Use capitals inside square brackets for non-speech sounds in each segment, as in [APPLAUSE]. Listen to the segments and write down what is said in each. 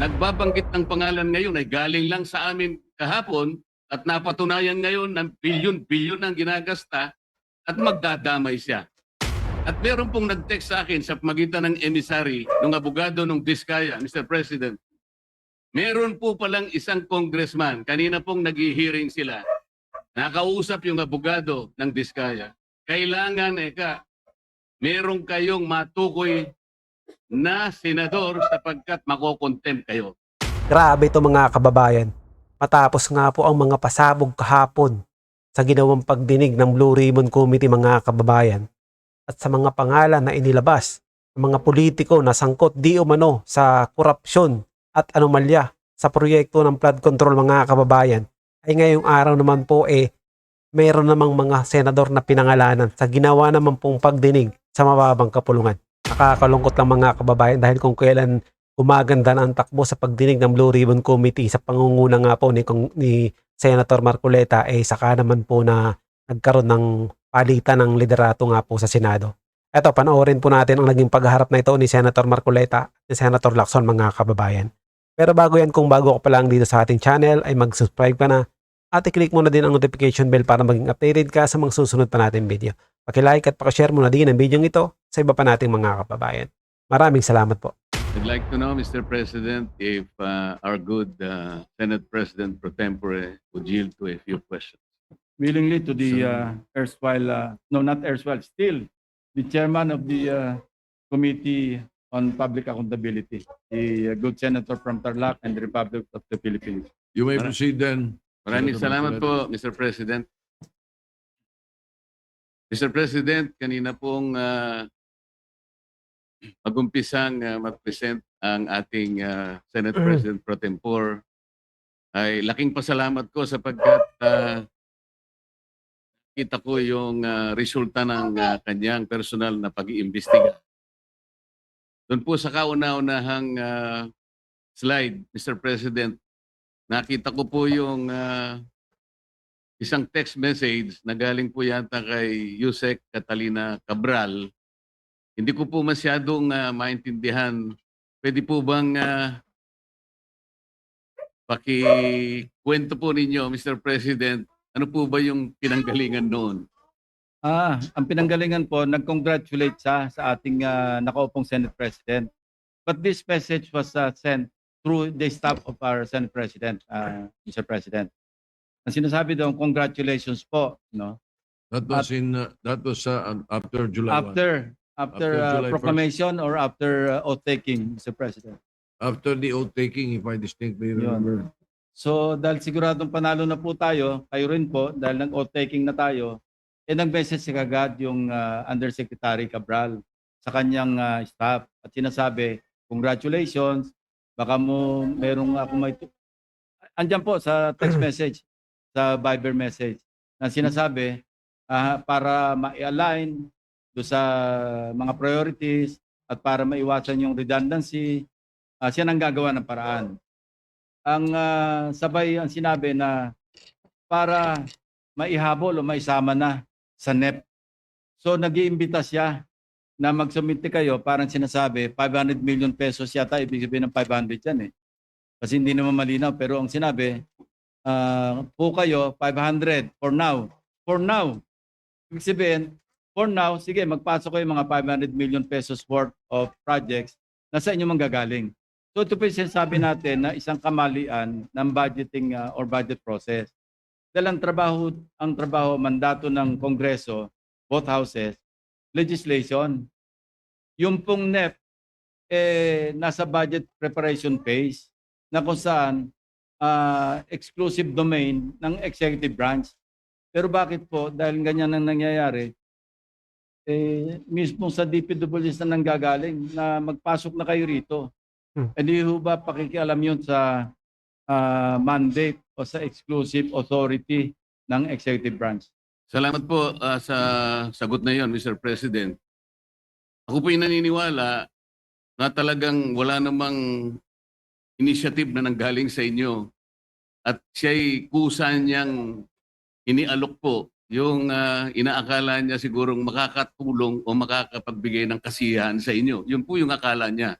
nagbabanggit ng pangalan ngayon ay galing lang sa amin kahapon at napatunayan ngayon ng bilyon-bilyon ang ginagasta at magdadamay siya. At meron pong nag-text sa akin sa magitan ng emissary ng abogado ng Diskaya, Mr. President. Meron po palang isang congressman, kanina pong nag-hearing sila, nakausap yung abogado ng Diskaya. Kailangan, eka, meron kayong matukoy na senador sapagkat makokontempt kayo. Grabe ito mga kababayan. Matapos nga po ang mga pasabog kahapon sa ginawang pagdinig ng Blue Ribbon Committee mga kababayan at sa mga pangalan na inilabas ng mga politiko na sangkot di umano sa korupsyon at anomalya sa proyekto ng flood control mga kababayan ay ngayong araw naman po eh mayroon namang mga senador na pinangalanan sa ginawa naman pong pagdinig sa mababang kapulungan. Nakakalungkot lang mga kababayan dahil kung kailan gumaganda na ang takbo sa pagdinig ng Blue Ribbon Committee sa pangunguna nga po ni, Kong- ni Senator Marcoleta eh saka naman po na nagkaroon ng palitan ng liderato nga po sa Senado. Eto, panoorin po natin ang naging pagharap na ito ni Senator Marcoleta at ni Senator Lacson mga kababayan. Pero bago yan, kung bago ka pa lang dito sa ating channel, ay mag-subscribe ka na at i-click mo na din ang notification bell para maging updated ka sa mga susunod pa natin video. Pakilike at pakishare mo na din ang video ito sa iba pa nating mga kababayan. Maraming salamat po. I'd like to know, Mr. President, if uh, our good uh, Senate President pro tempore would yield to a few questions. willingly to the uh, erstwhile, uh, no, not erstwhile, still the chairman of the uh, Committee on Public Accountability, the uh, good senator from Tarlac and the Republic of the Philippines. You may proceed then. Maraming salamat po, Mr. President. Mr. President, kanina pong uh, mag-umpisang uh, mag-present ang ating uh, Senate President pro tempore ay laking pasalamat ko sapagkat uh, kita ko yung uh, resulta ng uh, kanyang personal na pag-iimbestiga. Doon po sa kauna-unahang uh, slide, Mr. President, nakita ko po yung ah, isang text message na galing po yata kay Yusek Catalina Cabral. Hindi ko po masyadong ah, maintindihan. Pwede po bang uh, pakikwento po ninyo, Mr. President, ano po ba yung pinanggalingan noon? Ah, ang pinanggalingan po, nag-congratulate siya sa ating uh, nakaupong Senate President. But this message was uh, sent through the staff of our Senate President, uh, Mr. President. Ang sinasabi doon, congratulations po, no? That was in, uh, that was uh, after July 1. After, after, uh, July 1st. proclamation or after uh, oath-taking, Mr. President. After the oath taking, if I distinctly remember. So dahil siguradong panalo na po tayo, kayo rin po, dahil nag-oath-taking na tayo, eh nag-message si kagad yung uh, Undersecretary Cabral sa kanyang uh, staff at sinasabi, congratulations, baka mo merong ako may... tu-" Andyan po sa text [CLEARS THROAT] message, sa Viber message, na sinasabi ah, para ma-align do sa mga priorities at para maiwasan yung redundancy, ah, siya nang gagawa ng paraan ang ah, sabay ang sinabi na para maihabol o maisama na sa NEP. So nag-iimbita siya na magsumite kayo, parang sinasabi, 500 million pesos yata, ibig sabihin ng 500 yan eh. Kasi hindi naman malinaw, pero ang sinabi, ah, po kayo, 500 for now. For now. Ibig sabihin, for now, sige, magpasok kayo mga 500 million pesos worth of projects na sa inyo manggagaling. So ito po yung sinasabi natin na isang kamalian ng budgeting uh, or budget process. Dahil ang trabaho, ang trabaho, mandato ng Kongreso, both houses, legislation. Yung pong NEP, eh, nasa budget preparation phase na kung saan ah, exclusive domain ng executive branch. Pero bakit po, dahil ganyan ang nangyayari, eh, mismo sa DPWs na nanggagaling na magpasok na kayo rito. Hmm. Hindi ho ba pakikialam yun sa ah, mandate o sa exclusive authority ng executive branch? Salamat po ah, sa sagot na yon, Mr. President. Ako po yung naniniwala na talagang wala namang initiative na nanggaling sa inyo at siya'y kusa niyang inialok po yung ah, inaakala niya sigurong makakatulong o makakapagbigay ng kasiyahan sa inyo. Yun po yung akala niya.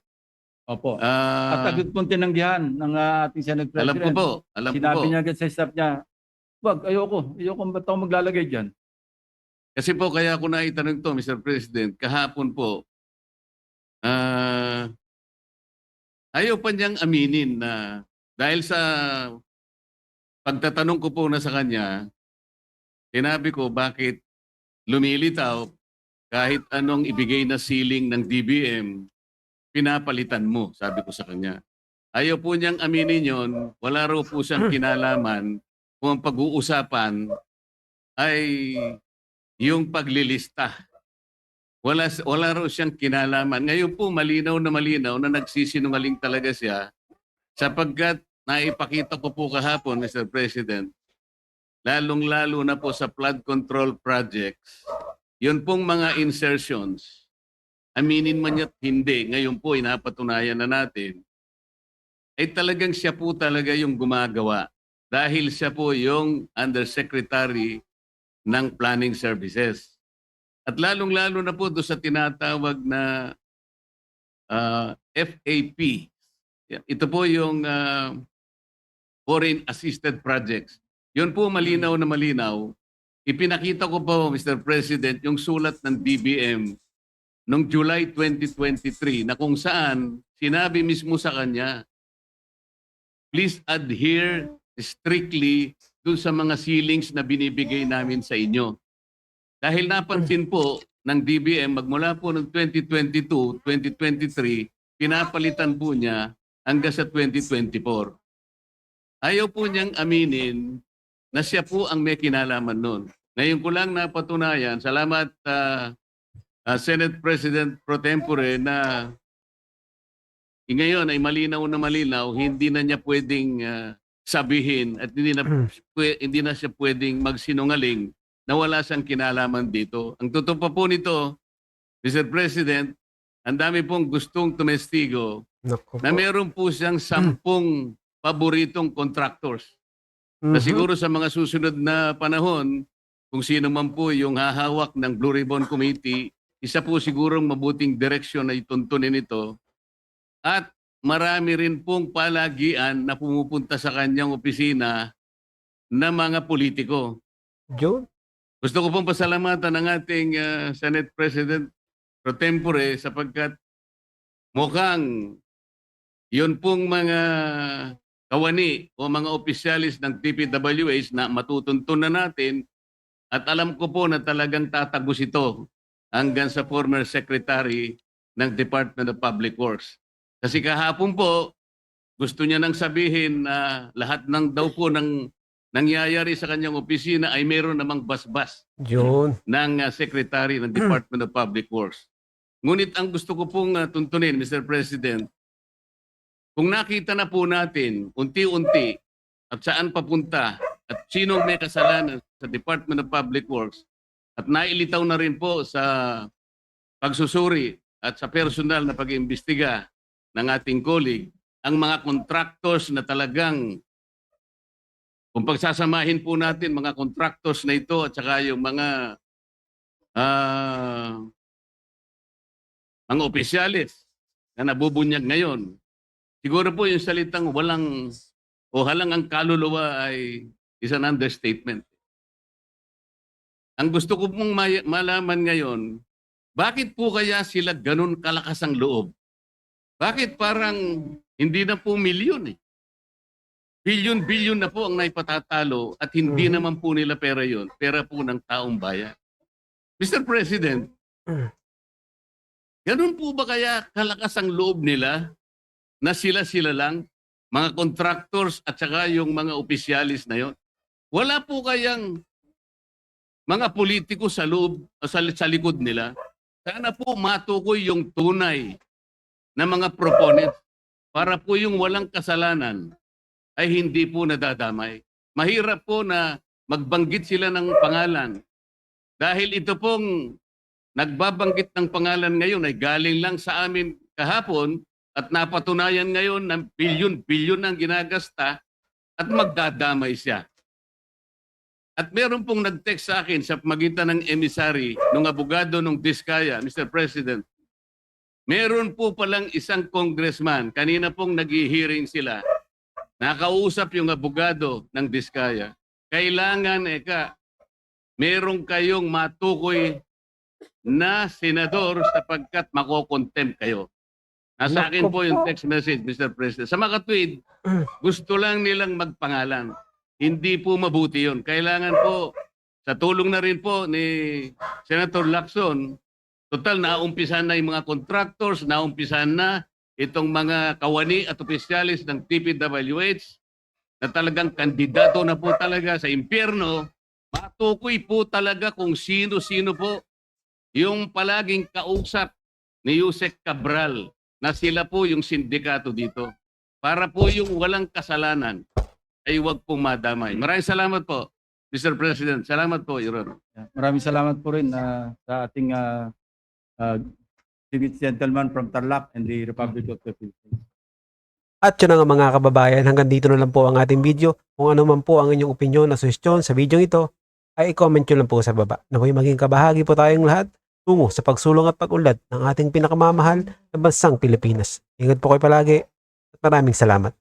Opo. Ah, At agad pong tinanggihan ng ah, ating Senate alam President. ko po, alam ko Sinabi po. niya agad sa staff niya, wag, ayoko. Ayoko ba't ako maglalagay dyan? Kasi po kaya ako naitanong to, Mr. President, kahapon po, ah, ayaw pa niyang aminin na dahil sa pagtatanong ko po na sa kanya, sinabi ko bakit lumilitaw kahit anong ibigay na ceiling ng DBM, pinapalitan mo, sabi ko sa kanya. Ayaw po niyang aminin yon, wala raw po siyang kinalaman kung ang pag-uusapan ay yung paglilista. Wala, wala raw siyang kinalaman. Ngayon po, malinaw na malinaw na nagsisinungaling talaga siya sapagkat naipakita ko po kahapon, Mr. President, lalong-lalo na po sa flood control projects, yun pong mga insertions, aminin man niya't hindi, ngayon po inapatunayan na natin, ay talagang siya po talaga yung gumagawa dahil siya po yung undersecretary ng planning services. At lalong-lalo na po doon sa tinatawag na ah, FAP. Ito po yung ah, Foreign Assisted Projects. Yun po malinaw na malinaw. Ipinakita ko po, Mr. President, yung sulat ng DBM noong July 2023 na kung saan sinabi mismo sa kanya, please adhere strictly dun sa mga ceilings na binibigay namin sa inyo. Dahil napansin po ng DBM magmula po ng 2022, 2023, pinapalitan po niya hanggang sa 2024. Ayaw po niyang aminin na siya po ang may kinalaman noon. Ngayon ko lang napatunayan, salamat ah, ah, Senate President Pro Tempore na ngayon ay malinaw na malinaw, hindi na niya pwedeng ah, sabihin at hindi na pwe- hindi na siya pwedeng magsinungaling na wala siyang kinalaman dito. Ang totoo pa po nito, Mr. President, ang dami pong gustong tumestigo Naku na meron po siyang sampung paboritong contractors. Na Mhm. siguro sa mga susunod na panahon, kung sino man po yung hahawak ng Blue Ribbon Committee, isa po sigurong mabuting direksyon na ituntunin ito. At marami rin pong palagian na pumupunta sa kanyang opisina na mga politiko. Yun. Gusto ko pong pasalamatan ng ating ah, Senate President pro tempore sapagkat mukhang yun pong mga kawani o mga opisyalis ng TPWH na matutuntun na natin at alam ko po na talagang tatagos ito hanggang sa former secretary ng Department of Public Works. Kasi kahapon po, gusto niya nang sabihin na lahat ng daw po ng nangyayari sa kanyang opisina ay meron namang basbas Yun. ng uh, Secretary ng Department of Public Works. Ngunit ang gusto ko pong uh, tuntunin, Mr. President, kung nakita na po natin unti-unti at saan papunta at sino may kasalanan sa Department of Public Works at nailitaw na rin po sa pagsusuri at sa personal na pag-iimbestiga ng ating colleague, ang mga contractors na talagang kung pagsasamahin po natin mga contractors na ito at saka yung mga ah mga opisyalis na nabubunyag ngayon, siguro po yung salitang walang o halang ang kaluluwa ay is an understatement. Ang gusto ko pong malaman ngayon, bakit po kaya sila ganun kalakas ang loob? Bakit parang hindi na po milyon eh? Bilyon-bilyon na po ang naipatatalo at hindi Mhm. naman po nila pera yon, pera po ng taong bayan. Mr. President, Mm. ganun po ba kaya kalakas ang loob nila na sila-sila lang, mga contractors at saka yung mga opisyalis na yon? Wala po kayang mga politiko sa loob, sa, sa likod nila. Sana po matukoy yung tunay na mga proponents para po yung walang kasalanan ay hindi po nadadamay. Mahirap po na magbanggit sila ng pangalan. Dahil ito pong nagbabanggit ng pangalan ngayon ay galing lang sa amin kahapon at napatunayan ngayon ng bilyon-bilyon ang ginagasta at magdadamay siya. At meron pong nag-text sa akin sa magitan ng emissary ng abogado ng Diskaya, Mr. President. Meron po palang isang congressman, kanina pong nag-hearing sila, nakausap yung abogado ng Diskaya. Kailangan, eka, meron kayong matukoy na senador sapagkat makokontempt kayo. Nasa akin Naku po yung po. text message, Mr. President. Sa mga tweet, gusto lang nilang magpangalan. Hindi po mabuti yun. Kailangan po, sa tulong na rin po ni Senator Lacson, total naumpisan na yung mga contractors, naumpisan na itong mga kawani at opisyalis ng TPWH na talagang kandidato na po talaga sa impyerno, matukoy po talaga kung sino-sino po yung palaging kausap ni Yusek Cabral na sila po yung sindikato dito. Para po yung walang kasalanan ay huwag pong madamay. Maraming salamat po, Mr. President. Salamat po, Your Honor. Maraming salamat po rin ah, sa ating uh, uh, gentleman from Tarlac and the Republic of the Philippines. At yun nga mga kababayan, hanggang dito na lang po ang ating video. Kung ano man po ang inyong opinion na suggestion sa video ito, ay i-comment nyo lang po sa baba. Naway maging kabahagi po tayong lahat tungo sa pagsulong at pag-unlad ng ating pinakamamahal na bansang Pilipinas. Ingat po kayo palagi at maraming salamat.